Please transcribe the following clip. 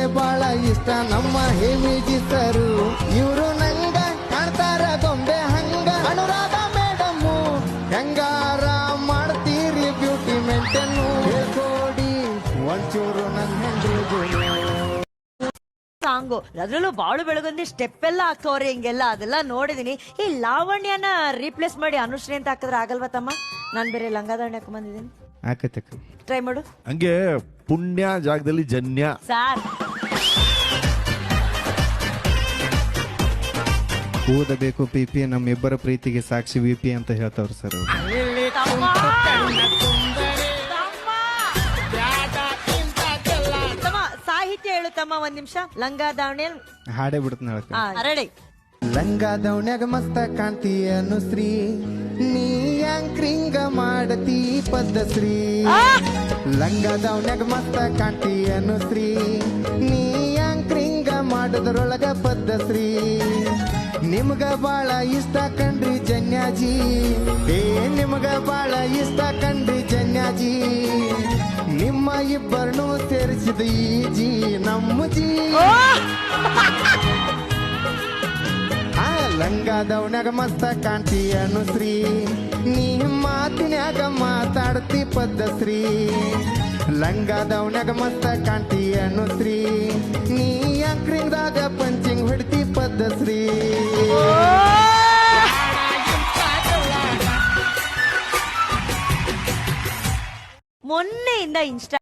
ನಿಮಗೆ ಬಹಳ ಇಷ್ಟ. ನಮ್ಮ ಹೇಮಿಜಿ ಸರು ಇವರು ನಂಗ ಕಾಣ್ತಾರ ಗೊಂಬೆ ಹಂಗ. ಅನುರಾಧ ಮೇಡಮ್ಮು ಹೆಂಗಾರ ಮಾಡ್ತೀರಿ ಬ್ಯೂಟಿ ಮೆಂಟೆನ್? ಕೋಡಿ ಒಂಚೂರು ನನ್ನ ಹೆಂಗ್ ಸಾಂಗು ಅದ್ರಲ್ಲೂ ಬಾಳು ಬೆಳಗೊಂದಿ ಸ್ಟೆಪ್ ಎಲ್ಲ ಹಾಕ್ತವ್ರೆ ಹಿಂಗೆಲ್ಲ ಅದೆಲ್ಲ ನೋಡಿದೀನಿ. ಈ ಲಾವಣ್ಯನ ರೀಪ್ಲೇಸ್ ಮಾಡಿ ಅನುಶ್ರೀ ಅಂತ ಹಾಕಿದ್ರೆ ಆಗಲ್ವಾ ತಮ್ಮ? ನಾನ್ ಬೇರೆ ಲಂಗಾದಾವಣಿ ಹಾಕೊಂಡ್ ಬಂದಿದ್ದೀನಿ. ಆಕತಕ್ಕ ಟ್ರೈ ಮಾಡು. ಹಂಗೆ ಪುಣ್ಯ ಜಾಗದಲ್ಲಿ ಜನ್ಯ. ಸಾರ್ ಓದಬೇಕು ಪಿ ಪಿ ನಮ್ಮಿಬ್ಬರ ಪ್ರೀತಿಗೆ ಸಾಕ್ಷಿ ವಿ ಪಿ ಅಂತ ಹೇಳ್ತಾವ್ರು ಸರ್ ತಮ್ಮ ತಮ್ಮ ಸಾಹಿತ್ಯ ಹೇಳು ತಮ್ಮ ಒಂದ್ ನಿಮಿಷ. ಲಂಗಾದಾವಣಿ ಹಾಡೇ ಬಿಡ್ತಾನೆ ಹೇಳಕ್ಕ ರೆಡಿ ಲಂಗ ದೌಣ್ಯಾಗ ಮಸ್ತ ಕಾಣ್ತಿ ಅನುಶ್ರೀ. ನೀ ಆಂಕ್ರಿಂಗ ಮಾಡತಿ ಪದ್ಧಶ್ರೀ? ಲಂಗ ದೌಣ್ಯಾಗ ಮಸ್ತ ಕಾಣ್ತಿ ಶ್ರೀ. ನೀ ಯಾಂಕ್ರಿಂಗ ಮಾಡೋದ್ರೊಳಗ ಪದ್ಧಶ್ರೀ. ನಿಮ್ಗ ಬಾಳ ಇಷ್ಟ ಕಂಡ್ರಿ ಜನ್ಯಾಜಿ. ಏ ನಿಮ್ಗ ಬಾಳ ಇಷ್ಟ ಕಂಡ್ರಿ ಜನ್ಯಾಜಿ. ನಿಮ್ಮ ಇಬ್ಬರನ್ನು ಸೇರಿಸಿದ ಈ ಜಿ ನಮ್ಮ ಜೀ. ಆ ಲಂಗಾದವನ್ಯಾಗ ಮಸ್ತ ಕಾಣ್ತಿ ಅನುಶ್ರೀ ನೀ ಮಾತಿನ್ಯಾಗ ಪದ್ಧಶ್ರೀ ಲಂಗಾದವನ್ಯಾಗ ಮಸ್ತ ಕಾಣ್ತಿ ಅನುಶ್ರೀ. ನೀ ಅಂಕ್ರಿಂಗ್ದಾಗ ಪಂಚಿಂಗ್ ಹೊಡ್ತಿ ಪದ್ಧಶ್ರೀ ಮೊನ್ನೆಯಿಂದ ಇನ್ಸ್ಟಾ